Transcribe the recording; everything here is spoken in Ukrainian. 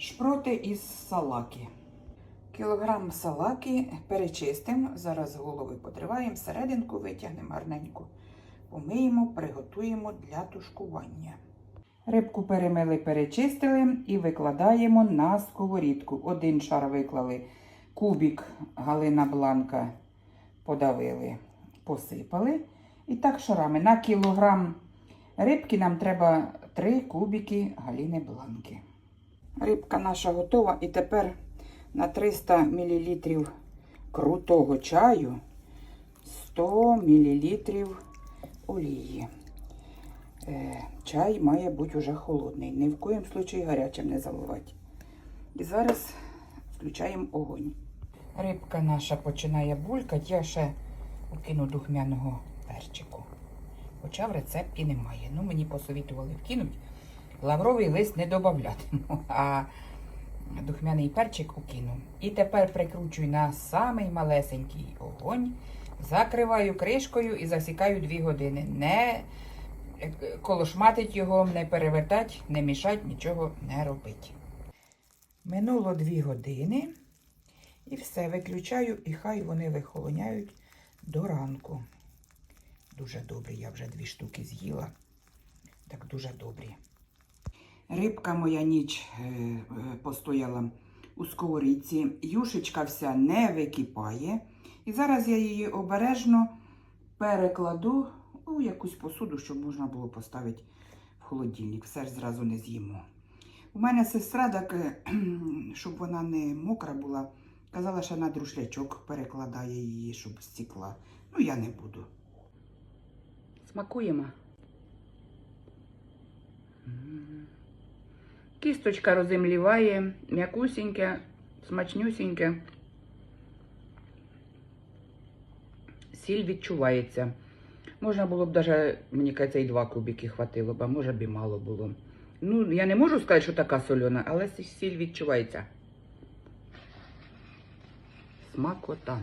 Шпроти із салаки. Кілограм салаки перечистимо. Зараз голови потриваємо, серединку витягнемо гарненько. Помиємо, приготуємо для тушкування. Рибку перемили, перечистили і викладаємо на сковорідку. Один шар виклали, кубик Галина Бланка подавили, посипали. І так шарами. На кілограм рибки нам треба 3 кубики Галіни Бланки. Рибка наша готова. І тепер на 300 мл крутого чаю 100 мл олії. Е, Чай має бути вже холодний. Ні в коїм случаї гарячим не заливати. І зараз включаємо огонь. Рибка наша починає булькати. Я ще вкину духмяного перчику. Хоча в рецепті немає. Ну, мені посовітували вкинути. Лавровий лист не додаватиму, а духмяний перчик укину. І тепер прикручую на самий малесенький огонь, закриваю кришкою і засікаю 2 години. Не е, колошматить його, не перевертать, не мішать, нічого не робить. Минуло 2 години. І все, виключаю, і хай вони вихолоняють до ранку. Дуже добрі, я вже дві штуки з'їла. Так дуже добрі. Рибка моя ніч е, е, постояла у сковорідці. Юшечка вся не википає. І зараз я її обережно перекладу у якусь посуду, щоб можна було поставити в холодильник. Все ж зразу не з'їмо. У мене сестра, так, е, щоб вона не мокра була, казала, що на друшлячок перекладає її, щоб стекла. Ну, я не буду. Смакуємо. Кісточка розімліває, м'якусіньке, смачнюсіньке. Сіль відчувається. Можна було б навіть, мені кажеться, і два кубики хватило б, а може б і мало було. Ну, я не можу сказати, що така сольона, але сіль відчувається. Смакота.